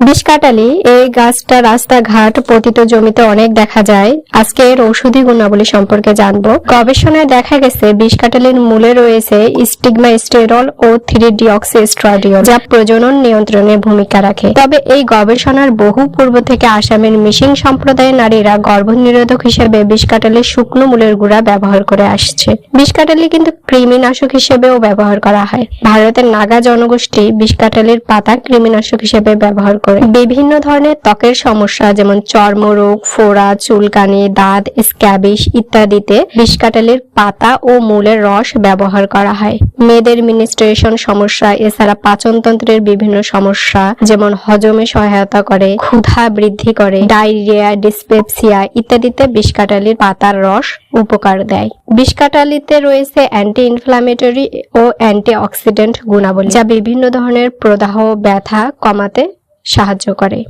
বিষকাটালি এই গাছটা রাস্তাঘাট, পতিত জমিতে অনেক দেখা যায়। আজকে এর ঔষধি গুণাবলী সম্পর্কে জানব। গবেষণায় দেখা গেছে বিষকাটালির মূলে রয়েছে স্টিগমা স্টেরল ও থ্রি ডিঅক্সিস্ট্রাডিol যা প্রজনন নিয়ন্ত্রণে ভূমিকা রাখে। তবে এই গবেষণার বহু পূর্ব থেকে আসামের মিশিং সম্প্রদায়ের নারীরা গর্ভনিরোধক হিসেবে বিষকাটালির শুকনো মূলের গুঁড়া ব্যবহার করে আসছে। বিষকাটালি কিন্তু কৃমিনাশক হিসেবেও ব্যবহার করা হয়। ভারতের নাগা জনগোষ্ঠী বিষকাটালির পাতা কৃমিনাশক হিসেবে ব্যবহার করে। বিভিন্ন ধরনের ত্বকের সমস্যা, যেমন চর্মরোগ, ফোড়া, চুলকানি, দাঁত স্ক্যাবিস ইত্যাদিতে বিষকাটালির পাতা ও মূলের রস ব্যবহার করা হয়। মেয়েদের মিনিস্ট্রেশন সমস্যা, এছাড়া পাচনতন্ত্রের বিভিন্ন সমস্যা, যেমন হজমে সহায়তা করে, ক্ষুধা বৃদ্ধি করে, ডায়রিয়া, ডিসপেপসিয়া ইত্যাদিতে বিষকাটালির পাতার রস উপকার দেয়। বিষকাটালিতে রয়েছে অ্যান্টি ইনফ্লামেটরি ও অ্যান্টি অক্সিডেন্ট গুণাবলী, যা বিভিন্ন ধরনের প্রদাহ, ব্যথা কমাতে সাহায্য করে।